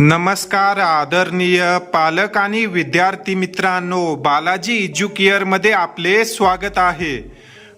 नमस्कार आदरणीय पालक आणि विद्यार्थी मित्रांनो बालाजी एज्युकेअरमध्ये आपले स्वागत आहे.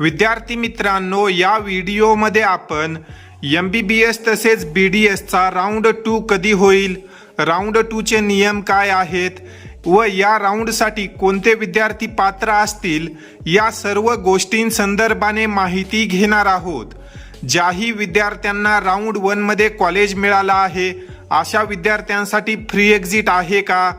विद्यार्थी मित्रांनो या व्हिडिओमध्ये आपण एम बी बी एस तसेच बी डी एसचा राऊंड टू कधी होईल राऊंड टूचे नियम काय आहेत व या राऊंडसाठी कोणते विद्यार्थी पात्र असतील या सर्व गोष्टींसंदर्भाने माहिती घेणार आहोत. ज्याही विद्यार्थ्यांना राऊंड वनमध्ये कॉलेज मिळाला आहे अशा विद्यार्थ्यांसाठी फ्री एक्झिट आहे का?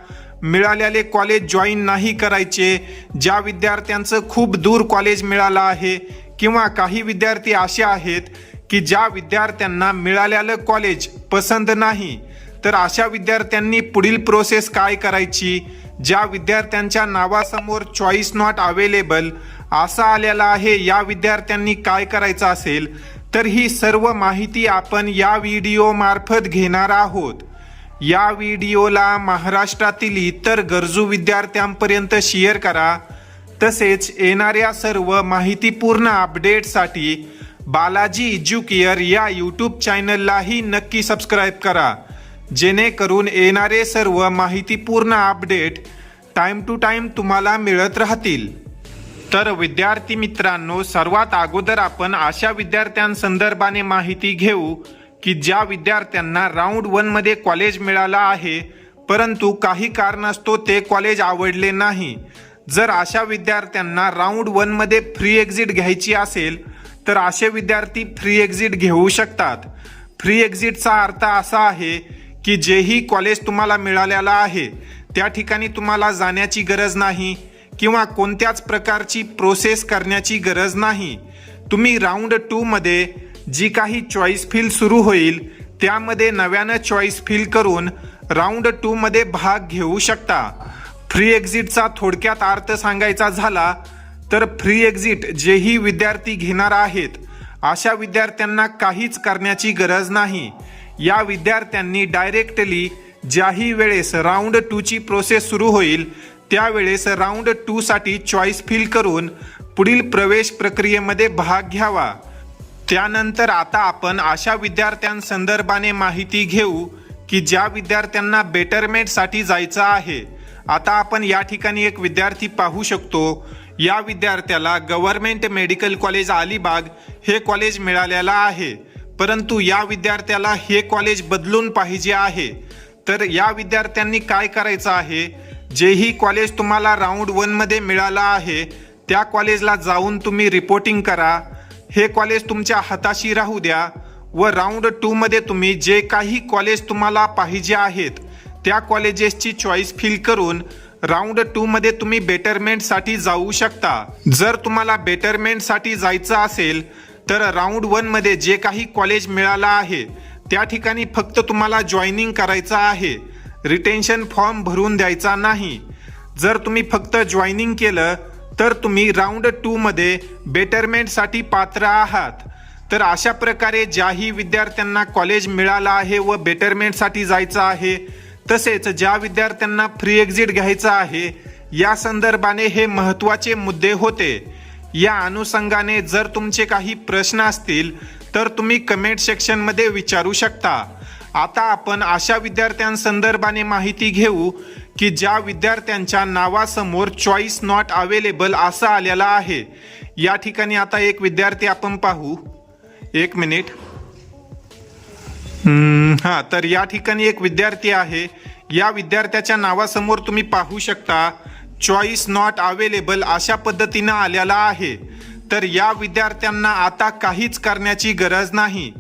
मिळालेले कॉलेज जॉईन नाही करायचे. ज्या विद्यार्थ्यांचं खूप दूर कॉलेज मिळालं आहे किंवा काही विद्यार्थी असे आहेत की ज्या विद्यार्थ्यांना मिळालेलं कॉलेज पसंत नाही तर अशा विद्यार्थ्यांनी पुढील प्रोसेस काय करायची? ज्या विद्यार्थ्यांच्या नावासमोर चॉईस नॉट अवेलेबल असा आलेला आहे. या विद्यार्थ्यांनी काय करायचं असेल? तर ही सर्व माहिती आपण या व्हिडिओ मार्फत घेणार आहोत. या व्हिडिओला महाराष्ट्रातील इतर गरजू विद्यार्थ्यांपर्यंत शेअर करा. तसेच येणाऱ्या सर्व माहितीपूर्ण अपडेटसाठी बालाजी एज्युकेअर या यूट्यूब चॅनललाही नक्की सबस्क्राईब करा. जेणेकरून येणारे सर्व माहितीपूर्ण अपडेट टाईम टू टाईम तुम्हाला मिळत राहतील. तर विद्यार्थी मित्रांनो सर्वात अगोदर आपण अशा विद्यार्थ्यांसंदर्भाने माहिती घेऊ की ज्या विद्यार्थ्यांना राऊंड वनमध्ये कॉलेज मिळाला आहे परंतु काही कारणास्तव ते कॉलेज आवडले नाही. जर अशा विद्यार्थ्यांना राऊंड वनमध्ये फ्री एक्झिट घ्यायची असेल तर असे विद्यार्थी फ्री एक्झिट घेऊ शकतात. फ्री एक्झिटचा अर्थ असा आहे की जेही कॉलेज तुम्हाला मिळालेलं आहे त्या ठिकाणी तुम्हाला जाण्याची गरज नाही. किंवा कोणत्याच प्रकारची प्रोसेस करण्याची गरज नाही. तुम्ही राऊंड टूमध्ये जी काही चॉईस फील सुरू होईल त्यामध्ये नव्यानं चॉईस फील करून राऊंड टूमध्ये भाग घेऊ शकता. फ्री एक्झिटचा थोडक्यात अर्थ सांगायचा झाला तर फ्री एक्झिट जेही विद्यार्थी घेणार आहेत अशा विद्यार्थ्यांना काहीच करण्याची गरज नाही. या विद्यार्थ्यांनी डायरेक्टली ज्याही वेळेस राऊंड टूची प्रोसेस सुरू होईल त्यावेळेस राऊंड टू साठी चॉईस फिल करून पुढील प्रवेश प्रक्रियेमध्ये भाग घ्यावा. त्यानंतर आता आपण अशा विद्यार्थ्यांसंदर्भाने माहिती घेऊ की ज्या विद्यार्थ्यांना बेटरमेंटसाठी जायचं आहे. आता आपण या ठिकाणी एक विद्यार्थी पाहू शकतो. या विद्यार्थ्याला गव्हर्नमेंट मेडिकल कॉलेज अलिबाग हे कॉलेज मिळालेलं आहे. परंतु या विद्यार्थ्याला हे कॉलेज बदलून पाहिजे आहे. तर या विद्यार्थ्यांनी काय करायचं आहे? जेही कॉलेज तुम्हाला राऊंड वनमध्ये मिळालं आहे त्या कॉलेजला जाऊन तुम्ही रिपोर्टिंग करा. हे कॉलेज तुमच्या हाताशी राहू द्या व राऊंड टूमध्ये तुम्ही जे काही कॉलेज तुम्हाला पाहिजे आहेत त्या कॉलेजेसची चॉईस फिल करून राऊंड टूमध्ये तुम्ही बेटरमेंटसाठी जाऊ शकता. जर तुम्हाला बेटरमेंटसाठी जायचं असेल तर राऊंड वनमध्ये जे काही कॉलेज मिळालं आहे त्या ठिकाणी फक्त तुम्हाला जॉईनिंग करायचं आहे. रिटेन्शन फॉर्म भरून द्यायचा नाही. जर तुम्ही फक्त जॉईनिंग केलं तर तुम्ही राऊंड टूमध्ये बेटरमेंटसाठी पात्र आहात. तर अशा प्रकारे ज्याही विद्यार्थ्यांना कॉलेज मिळालं आहे व बेटरमेंटसाठी जायचं आहे तसेच ज्या विद्यार्थ्यांना फ्री एक्झिट घ्यायचं आहे या संदर्भाने हे महत्त्वाचे मुद्दे होते. या अनुषंगाने जर तुमचे काही प्रश्न असतील तर तुम्ही कमेंट सेक्शनमध्ये विचारू शकता. आता आपण अशा विद्यार्थ्यांसंदर्भाने माहिती घेऊ की ज्या विद्यार्थ्यांच्या नावासमोर चॉईस नॉट अवेलेबल असं आलेलं आहे. या ठिकाणी आता एक विद्यार्थी आपण पाहू. एक मिनिट. हां तर या ठिकाणी एक विद्यार्थी आहे. या विद्यार्थ्याच्या नावासमोर तुम्ही पाहू शकता चॉईस नॉट अवेलेबल अशा पद्धतीनं आलेला आहे. तर या विद्यार्थ्यांना आता काहीच करण्याची गरज नाही.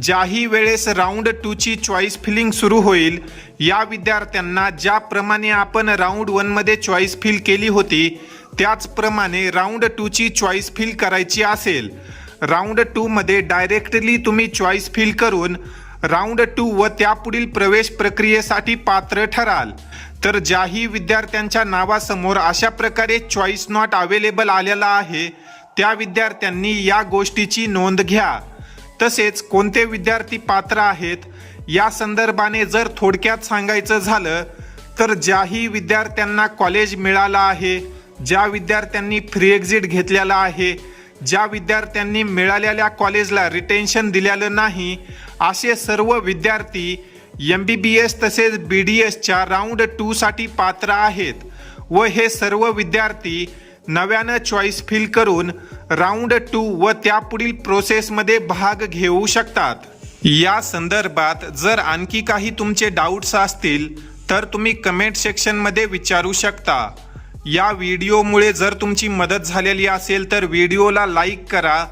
ज्याही वेळेस राऊंड टूची चॉईस फिलिंग सुरू होईल या विद्यार्थ्यांना ज्याप्रमाणे आपण राऊंड वनमध्ये चॉईस फिल केली होती त्याचप्रमाणे राऊंड टूची चॉईस फिल करायची असेल. राऊंड टूमध्ये डायरेक्टली तुम्ही चॉईस फिल करून राऊंड टू व त्यापुढील प्रवेश प्रक्रियेसाठी पात्र ठराल. तर ज्याही विद्यार्थ्यांच्या नावासमोर अशा प्रकारे चॉईस नॉट अवेलेबल आलेला आहे त्या विद्यार्थ्यांनी या गोष्टीची नोंद घ्या. तसेच कोणते विद्यार्थी पात्र आहेत या संदर्भाने जर थोडक्यात सांगायचं झालं तर ज्याही विद्यार्थ्यांना कॉलेज मिळालं आहे ज्या विद्यार्थ्यांनी फ्री एक्झिट घेतलेला आहे ज्या विद्यार्थ्यांनी मिळालेल्या कॉलेजला रिटेन्शन दिलेलं नाही असे सर्व विद्यार्थी एम बी बी एस तसेच बी डी एसच्या राऊंड टूसाठी पात्र आहेत व हे सर्व विद्यार्थी नव्यानं चॉईस फिल करून राऊंड टू व त्यापुढील प्रोसेसमध्ये भाग घेऊ शकतात. या संदर्भात जर आणखी काही तुमचे डाऊट्स असतील तर तुम्ही कमेंट सेक्शनमध्ये विचारू शकता. या व्हिडिओमुळे जर तुमची मदत झालेली असेल तर व्हिडिओला लाईक करा.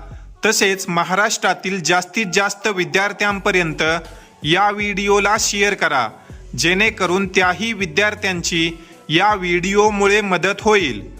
तसेच महाराष्ट्रातील जास्तीत जास्त विद्यार्थ्यांपर्यंत या व्हिडिओला शेअर करा. जेणेकरून त्याही विद्यार्थ्यांची या व्हिडिओमुळे मदत होईल.